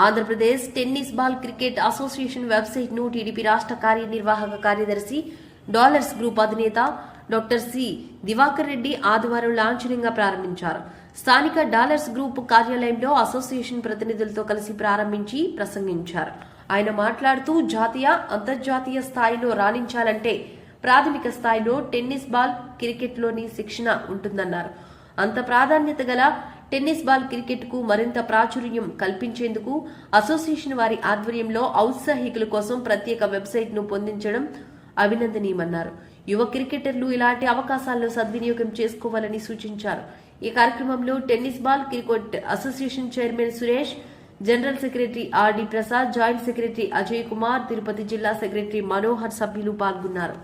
Andhra Pradesh tennis ball cricket association వెబ్సైట్ను TDP రాష్ట్ర కార్యనిర్వాహక కార్యదర్శి డాలర్స్ గ్రూప్ అధినేత డాక్టర్ సి. దివాకర్ రెడ్డి ఆదివారం లాంఛనంగా ప్రారంభించారు. స్థానిక డాలర్స్ గ్రూప్ కార్యాలయంలో అసోసియేషన్ ప్రతినిధులతో కలిసి ప్రారంభించి ప్రసంగించారు. ఆయన మాట్లాడుతూ జాతీయ అంతర్జాతీయ స్థాయిలో రాణించాలంటే ప్రాథమిక స్థాయిలో టెన్నిస్ బాల్ క్రికెట్లోని శిక్షణ ఉంటుందన్నారు. అంత ప్రాధాన్యత గల టెన్నిస్ బాల్ క్రికెట్కు మరింత ప్రాచుర్యం కల్పించేందుకు అసోసియేషన్ వారి ఆధ్వర్యంలో ఔత్సాహికుల కోసం ప్రత్యేక వెబ్సైట్ను పొందించడం అభినందనీయమన్నారు. యువ క్రికెటర్లు ఇలాంటి అవకాశాల్లో సద్వినియోగం చేసుకోవాలని సూచించారు. ఈ కార్యక్రమంలో tennis ball cricket association chairman Suresh general secretary RD Prasad joint secretary Ajay Kumar Tirupati జిల్లా సెక్రటరీ మనోహర్ సభ్యులు పాల్గొన్నారు.